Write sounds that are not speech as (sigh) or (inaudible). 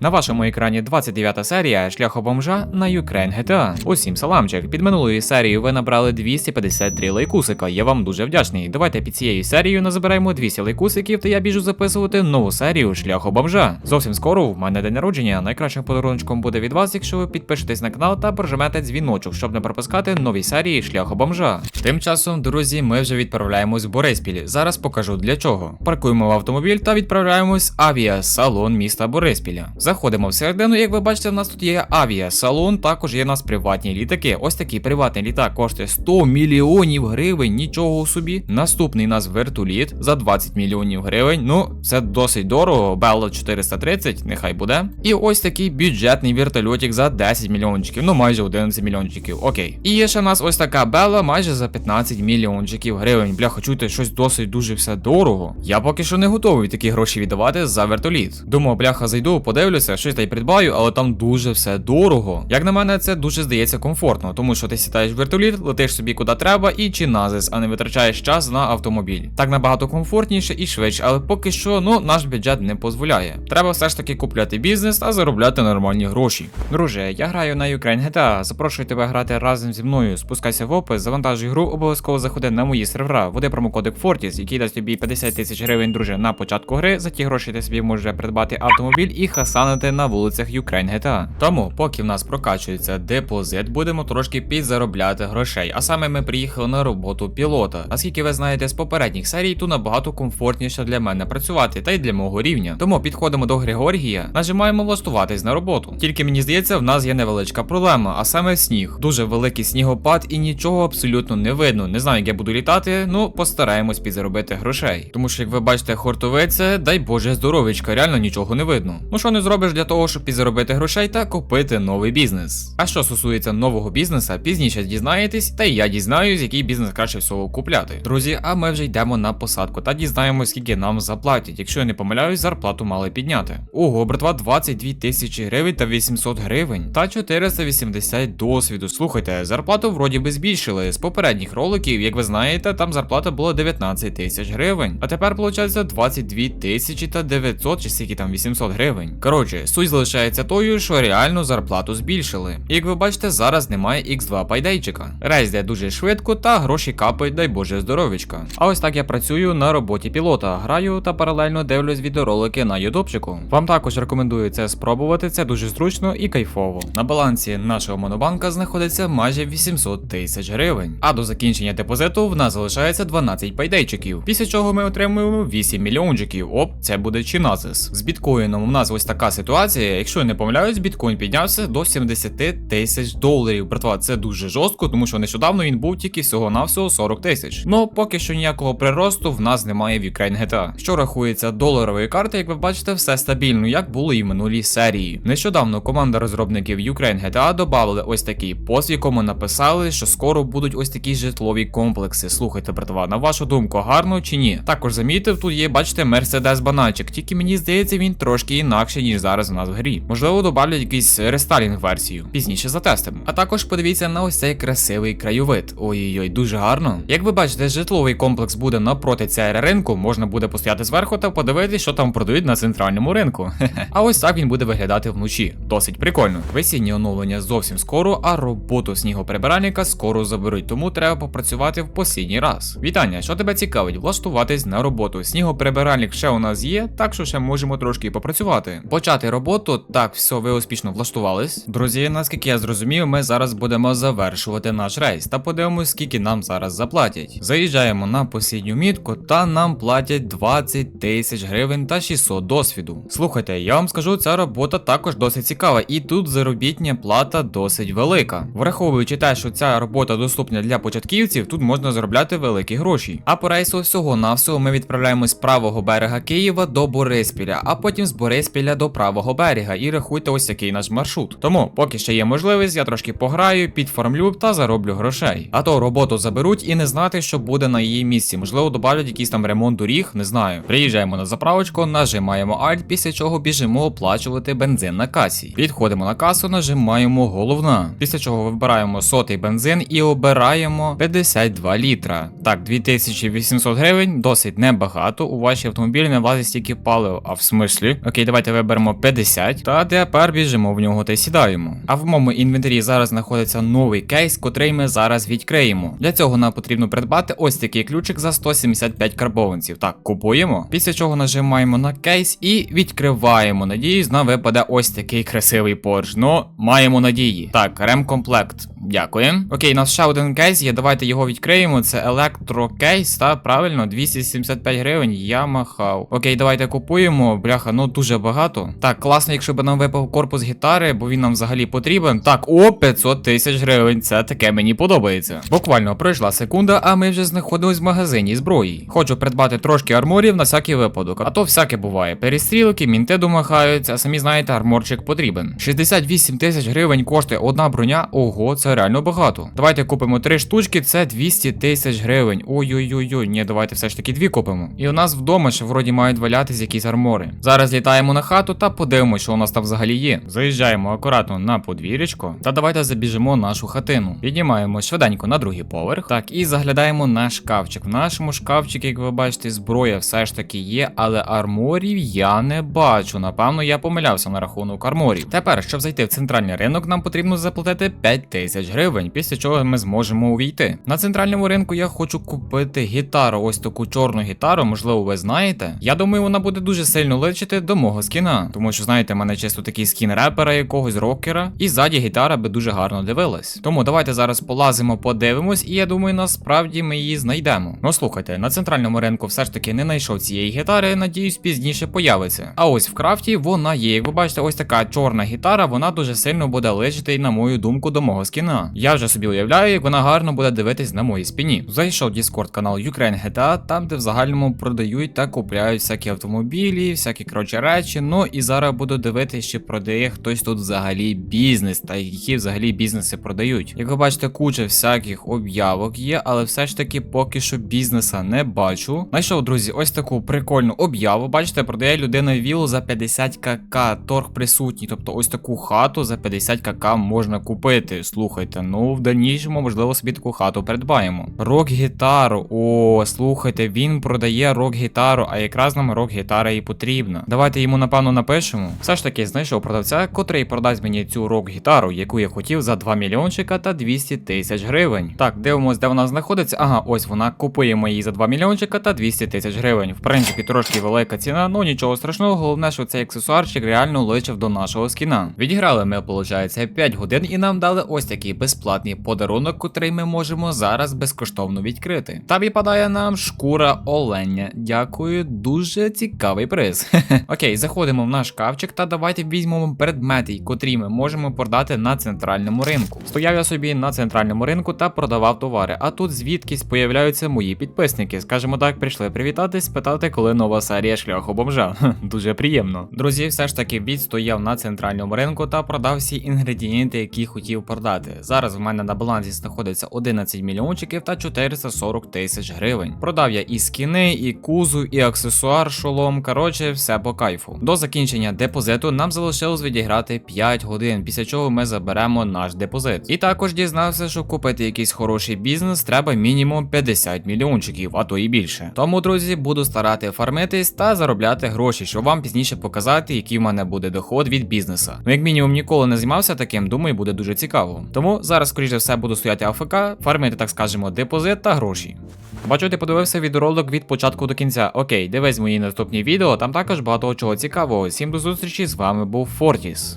На вашому екрані 29 серія шляху бомжа на Ukraine GTA. Усім саламчик. Під минулою серією ви набрали 253 лайкусика. Я вам дуже вдячний. Давайте під цією серією назбираємо 200 лайкусиків, та я біжу записувати нову серію шляху бомжа. Зовсім скоро в мене день народження. Найкращим подарунком буде від вас, якщо ви підпишетесь на канал та прожмете дзвіночок, щоб не пропускати нові серії шляху бомжа. Тим часом, друзі, ми вже відправляємось в Бориспіль. Зараз покажу для чого. Паркуємо автомобіль та відправляємось авіасалон міста Бориспіля. Заходимо всередину, як ви бачите, в нас тут є авіасалон, також є у нас приватні літаки. Ось такий приватний літак коштує 100 мільйонів гривень, нічого собі. Наступний у нас вертоліт за 20 мільйонів гривень. Ну, це досить дорого. Белла 430, нехай буде. І ось такий бюджетний вертольотик за 10 мільйончиків, ну майже 11 мільйончиків. Окей. І є ще в нас ось така Белла майже за 15 мільйончиків гривень. Бляха, чуєте, щось досить дуже все дорого. Я поки що не готовий такі гроші віддавати за вертоліт. Думаю, бляха, зайду, подивлюся, щось та й придбаю, але там дуже все дорого. Як на мене, це дуже здається комфортно, тому що ти сідаєш в вертоліт, летиш собі куди треба і чи назис, а не витрачаєш час на автомобіль. Так набагато комфортніше і швидше, але поки що, ну, наш бюджет не дозволяє. Треба все ж таки купляти бізнес та заробляти нормальні гроші. Друже, я граю на Ukraine GTA, запрошую тебе грати разом зі мною. Спускайся в опис, завантажуй гру, обов'язково заходи на мої сервера, вводи промокодик Fortis, який дасть тобі 50 тисяч гривень, друже, на початку гри. За ті гроші ти собі можеш придбати автомобіль і хасанити на вулицях Ukraine GTA. Тому, поки в нас прокачується депозит, будемо трошки підзаробляти грошей. А саме ми приїхали на роботу пілота. Наскільки ви знаєте з попередніх серій, то набагато комфортніше для мене працювати, та й для мого рівня. Тому підходимо до Григоргія, нажимаємо влаштуватись на роботу. Тільки мені здається, в нас є невеличка проблема, а саме сніг. Дуже великий снігопад і нічого абсолютно не видно. Не знаю, як я буду літати, ну постараємось підзаробити грошей. Тому що, як ви бачите, хортовиця, дай Боже здоровечка, реально нічого не видно. Ну що не зробиш для того, щоб підзаробити грошей та купити новий бізнес. А що стосується нового бізнеса, пізніше дізнаєтесь, та й я дізнаюсь, який бізнес краще всього купляти. Друзі, а ми вже йдемо на посадку та дізнаємось, скільки нам заплатять. Якщо я не помиляюсь, зарплату мали підняти. Ого, братва, 22 тисячі гривень та 800 гривень та 480 досвіду. Слухайте, зарплату вроді би збільшили. З попередніх роликів, як ви знаєте, там зарплата була 19 тисяч гривень. А тепер виходить 22 тисячі та 900 чи скільки там 800 гривень. Коротше, суть залишається тою, що реально зарплату збільшили. Як ви бачите, зараз немає X2 пайдейчика. Рейс дуже швидко та гроші капають, дай Боже здоровічка. А ось так я працюю на роботі пілота, граю та паралельно дивлюсь відеоролики на ютубчику. Вам також рекомендую це спробувати, це дуже зручно і кайфово. На балансі нашого монобанка знаходиться майже 800 тисяч гривень. А до закінчення депозиту в нас залишається 12 пайдейчиків. Після чого ми отримуємо 8 мільйончиків. Оп, це буде чиназис. З біткоїном у нас ось така ситуація. Якщо я не помиляюсь, біткоін піднявся до 70 тисяч доларів. Братва, це дуже жорстко, тому що нещодавно він був тільки всього-навсього 40 тисяч. Ну поки що ніякого приросту в нас немає в Ukraine GTA. Що рахується доларової карти, як ви бачите, все стабільно, як було і в минулій серії. Нещодавно команда розробників Ukraine GTA додали ось такий пост, в якому написали, що скоро будуть ось такі житлові комплекси. Слухайте, братва, на вашу думку, гарно чи ні? Також замітив, тут є, бачите, Mercedes бананчик, тільки мені здається, він трошки інакше, ніж зараз у нас в грі. Можливо, добавлять якийсь рестайлінг версію. Пізніше затестимо. А також подивіться на ось цей красивий краєвид. Ой-ой-ой, дуже гарно. Як ви бачите, житловий комплекс буде напроти цього ринку, можна буде постояти зверху та подивитися, що там продають на центральному ринку. (laughs) А ось так він буде виглядати вночі. Досить прикольно. Весіннє оновлення зовсім скоро, а роботу снігоприбиральника скоро заберуть, тому треба попрацювати в послідній раз. Вітання, що тебе цікавить? Влаштуватись на роботу. Снігоприбиральник ще у нас є, так що ще можемо трошки попрацювати. Почати роботу, так, все, ви успішно влаштувались. Друзі, наскільки я зрозумів, ми зараз будемо завершувати наш рейс та подивимось, скільки нам зараз заплатять. Заїжджаємо на послідню мітку, та нам платять 20 тисяч гривень та 600 досвіду. Слухайте, я вам скажу, ця робота також досить цікава, і тут заробітня плата досить велика. Враховуючи те, що ця робота доступна для початківців, тут можна заробляти великі гроші. А по рейсу всього навсього ми відправляємось з правого берега Києва до Бориспіля, а потім з Бориспіля до правого берега. І рахуйте ось який наш маршрут. Тому, поки ще є можливість, я трошки пограю, підформлю та зароблю грошей. А то роботу заберуть і не знати, що буде на її місці. Можливо, добавлять якийсь там ремонт доріг, не знаю. Приїжджаємо на заправочку, нажимаємо Alt, після чого біжимо оплачувати бензин на касі. Підходимо на касу, нажимаємо головна. Після чого вибираємо сотий бензин і обираємо 52 літра. Так, 2800 гривень, досить небагато. У ваші автомобілі не влазить стільки палива. А в смислі? Окей, давайте виберемо беремо 50 та тепер біжимо в нього та сідаємо. А в моєму інвентарі зараз знаходиться новий кейс, котрий ми зараз відкриємо. Для цього нам потрібно придбати ось такий ключик за 175 карбованців. Так, купуємо. Після чого нажимаємо на кейс і відкриваємо. Надіюсь, нам випаде ось такий красивий порш. Ну, маємо надії. Так, ремкомплект. Дякую. Окей, у нас ще один кейс є. Давайте його відкриємо. Це електрокейс, та правильно, 275 гривень. Я махав. Окей, давайте купуємо. Бляха, ну дуже багато. Так, класно, якщо б нам випав корпус гітари, бо він нам взагалі потрібен. Так, о, 500 тисяч гривень. Це таке мені подобається. Буквально пройшла секунда, а ми вже знаходимось в магазині зброї. Хочу придбати трошки арморів на всякий випадок. А то всяке буває. Перестрілки, мінти домахаються, а самі знаєте, арморчик потрібен. 68 тисяч гривень коштує одна броня. Ого, це реально багато. Давайте купимо три штучки, це 200 тисяч гривень. Ой-ой-ой, ні, давайте все ж таки дві купимо. І у нас вдома ще вроді мають валятись якісь армори. Зараз літаємо на хату та подивимося, що у нас там взагалі є. Заїжджаємо акуратно на подвір'ячко та давайте забіжимо нашу хатину. Піднімаємо швиденько на другий поверх. Так, і заглядаємо на шкафчик. В нашому шкафчику, як ви бачите, зброя все ж таки є, але арморів я не бачу. Напевно, я помилявся на рахунок арморів. Тепер, щоб зайти в центральний ринок, нам потрібно заплатити 5 тисяч гривень, після чого ми зможемо увійти. На центральному ринку я хочу купити гітару, ось таку чорну гітару, можливо, ви знаєте. Я думаю, вона буде дуже сильно личити до мого скіна, тому що знаєте, мене чисто такий скін репера, якогось рокера, і ззаді гітара би дуже гарно дивилась. Тому давайте зараз полазимо, подивимось, і я думаю, насправді ми її знайдемо. Ну слухайте, на центральному ринку все ж таки не знайшов цієї гітари, надіюсь, пізніше появиться. А ось в крафті вона є. Як ви бачите, ось така чорна гітара, вона дуже сильно буде личити, на мою думку, до мого скіна. Я вже собі уявляю, як вона гарно буде дивитись на моїй спині. Зайшов Discord канал Ukraine GTA, там де в загальному продають та купляють всякі автомобілі, всякі коротше речі. Ну і зараз буду дивитися, чи продає хтось тут взагалі бізнес, та які взагалі бізнеси продають. Як ви бачите, куча всяких об'явок є, але все ж таки поки що бізнеса не бачу. Знайшов, друзі, ось таку прикольну об'яву. Бачите, продає людина вілу за 50 кк. Торг присутній. Тобто ось таку хату за 50 кк можна купити. Слухайте, ну в дальнішому, можливо, собі таку хату придбаємо. Рок-гітару. О, слухайте, він продає рок-гітару, а якраз нам рок-гітара і потрібна. Давайте йому, напевно, напишемо. Все ж таки знайшов продавця, котрий продасть мені цю рок-гітару, яку я хотів за 2 мільйончика та 200 тисяч гривень. Так, дивимось, де вона знаходиться. Ага, ось вона. Купуємо її за 2 мільйончика та 200 тисяч гривень. В принципі, трошки велика ціна, ну нічого страшного, головне, що цей аксесуарчик реально личив до нашого скіна. Відіграли ми, виходить, 5 годин і нам дали ось такий безплатний подарунок, котрий ми можемо зараз безкоштовно відкрити. Та випадає нам шкура оленя. Дякую, дуже цікавий приз. (laughs) Окей, заходимо в наш шкафчик та давайте візьмемо предмети, котрі ми можемо продати на центральному ринку. Стояв я собі на центральному ринку та продавав товари. А тут звідкись появляються мої підписники. Скажімо так, прийшли привітатись, спитати, коли нова серія шляху бомжа. (laughs) Дуже приємно. Друзі, все ж таки відстояв на центральному ринку та продав всі інгредієнти, які хотів продати. Зараз в мене на балансі знаходиться 11 мільйончиків та 440 тисяч гривень. Продав я і скіни, і кузу, і аксесуар, шолом. Коротше, все по кайфу. До закінчення депозиту нам залишилось відіграти 5 годин, після чого ми заберемо наш депозит. І також дізнався, що купити якийсь хороший бізнес треба мінімум 50 мільйончиків, а то і більше. Тому, друзі, буду старати фармитись та заробляти гроші, щоб вам пізніше показати, який в мене буде доход від бізнеса. Ну, як мінімум, ніколи не займався таким, думаю, буде дуже цікаво. Тому зараз, скоріше все, буду стояти АФК, фармити, так скажемо, депозит та гроші. Бачу, ти подивився відеоролик від початку до кінця. Окей, дивись мої наступні відео, там також багато чого цікавого. Всім до зустрічі, з вами був Фортіс.